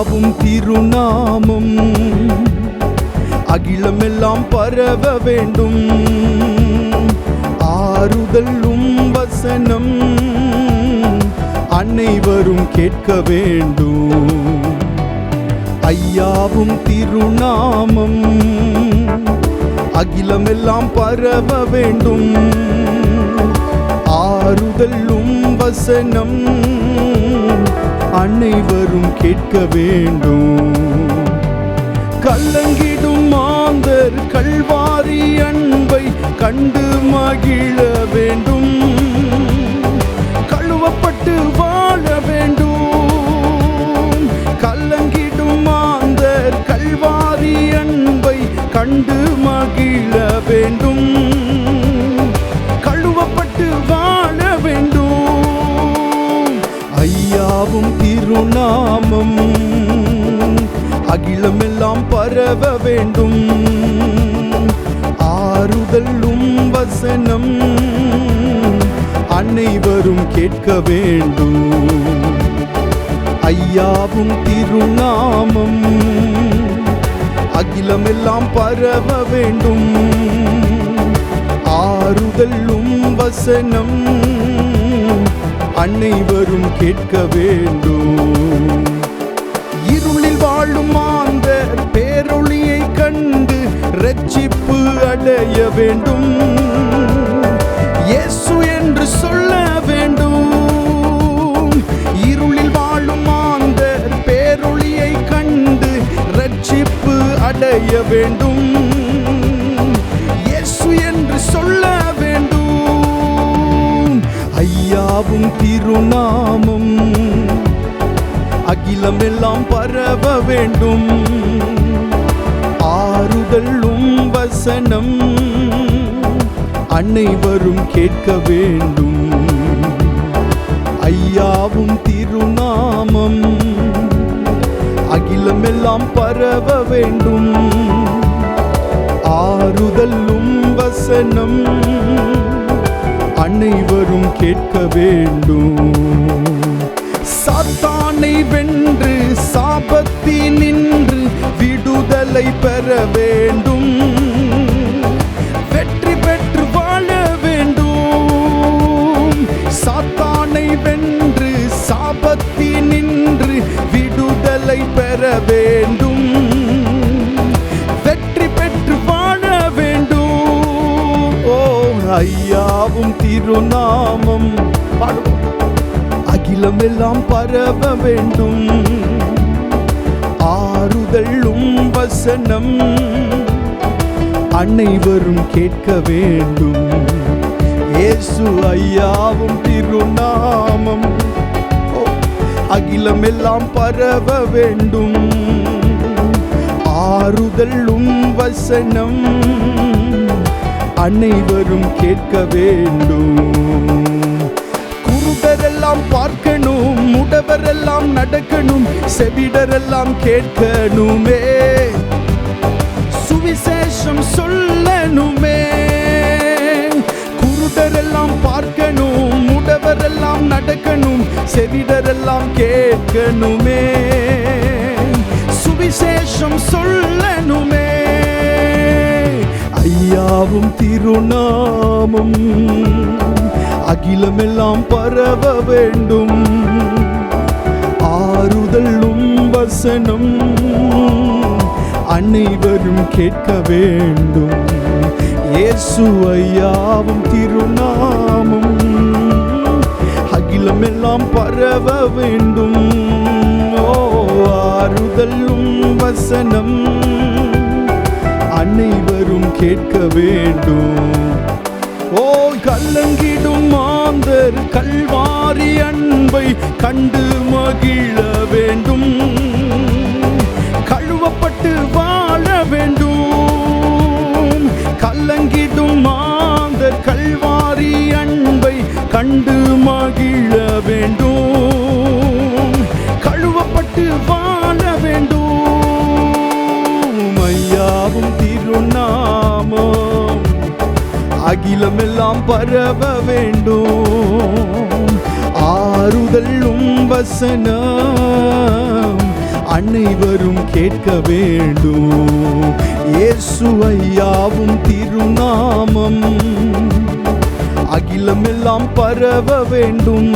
ஐயாவும் திருநாமம். அகிலமெல்லாம் பரவ வேண்டும். ஆறுதலும் வசனம் அனைவரும் கேட்க வேண்டும். ஐயாவும் திருநாமம் அகிலமெல்லாம் பரவ வேண்டும். ஆறுதலும் வசனம் அனைவரும் கேட்க வேண்டும். கல்லங்கிடும் மாந்தர் கல்வாரி அன்பை கண்டு அகிலமெல்லாம் பரவ வேண்டும். ஆறுதலும் வசனம் அனைவரும் கேட்க வேண்டும். ஐயாவும் திருநாமம் அகிலமெல்லாம் பரவ வேண்டும். ஆறுதலும் வசனம் அனைவரும் கேட்க வேண்டும். செய்ய வேண்டும். இயேசு என்று சொல்ல வேண்டும். இருளில் வாழும் மாந்தர் பேரொளியை கண்டு ரட்சிப்பு அடைய வேண்டும். இயேசு என்று சொல்ல வேண்டும். ஐயாவும் திருநாமம். அகிலமெல்லாம் பரவ வேண்டும். ஆறுதலும் வசனம். அனைவரும் கேட்க வேண்டும். ஐயாவும் திருநாமம். அகிலமெல்லாம் பரவ வேண்டும். ஆறுதலும் வசனம். அனைவரும் கேட்க வேண்டும். சாத்தானை வென்று சாபத்தினின் விடுதலை பெற வேண்டும். வெற்றி பெற்று வாழ வேண்டும். சாத்தானை வென்று சாபத்தி நின்று விடுதலை பெற வேண்டும். வெற்றி பெற்று வாழ வேண்டும். ஓ ஐயாவும் திருநாமம். பாடுவோம் அகிலமெல்லாம் பரவ வேண்டும். ஆறுதலும் வசனம் அனைவரும் கேட்க வேண்டும். இயேசு ஐயாவும் திருநாமம். அகிலம் அகிலமெல்லாம் பரவ வேண்டும். ஆறுதலும் வசனம் அனைவரும் கேட்க வேண்டும். எல்லாம் பார்க்கணும் முடவரெல்லாம் நடக்கணும் செவிடரெல்லாம் கேட்கணுமே. சுவிசேஷம் சொல்லணுமே. குருடரெல்லாம் பார்க்கணும் முடவரெல்லாம் நடக்கணும் செவிடரெல்லாம் கேட்கணுமே. சுவிசேஷம் சொல்லணுமே. ஐயாவும் திருநாமம் அகிலமெல்லாம் பரவ வேண்டும். ஆறுதலும் வசனம் அனைவரும் கேட்க வேண்டும். இயேசு ஐயாவும் திருநாமம் அகிலமெல்லாம் பரவ வேண்டும். ஓ ஆறுதலும் வசனம் அனைவரும் கேட்க வேண்டும். ஓ கல்லங்கிடும் மாந்தர் கல்வாரி அன்பை கண்டு மகிழ வேண்டும். கழுவப்பட்டு வாழ வேண்டும். கல்லங்கிடும் மாந்தர் கல்வாரி அன்பை கண்டு மகிழ அகிலம் எல்லாம் பரவ வேண்டும். ஆறுதலும் வசனம் அனைவரும் கேட்க வேண்டும். இயேசு ஐயாவும் திருநாமம் அகிலமெல்லாம் பரவ வேண்டும்.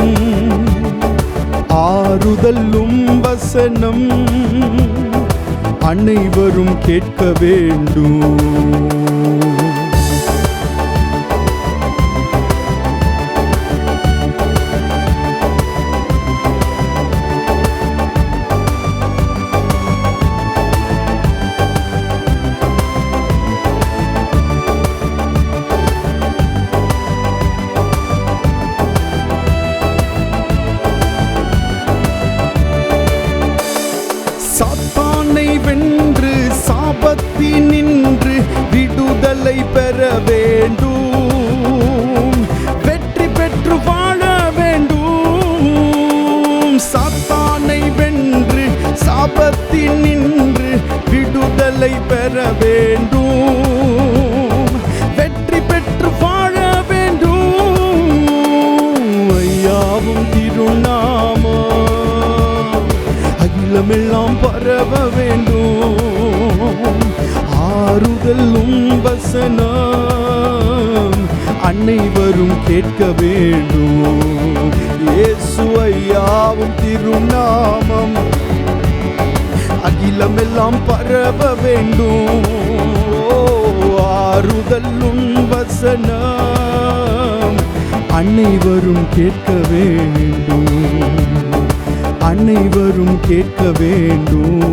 ஆறுதலும் வசனம் அனைவரும் கேட்க வேண்டும். சாத்தானை வென்று சாபத்தி நின்று விடுதலை பெற வேண்டும். வெற்றி பெற்று வாழ வேண்டும். சாத்தானை வென்று சாபத்தி நின்று விடுதலை பெற வேண்டும். வெற்றி பெற்று வாழ வேண்டும். ஐயாவும் திருநாமம் அகிலமெல்லாம் பரவ வேண்டும். ஆறுதலும் வசனம் அனைவரும் கேட்க வேண்டும். இயேசு ஐயாவும் திருநாமம் அகிலமெல்லாம் பரவ வேண்டும். ஆறுதலும் வசனம் அனைவரும் கேட்க வேண்டும். அனைவரும் கேட்க வேண்டும்.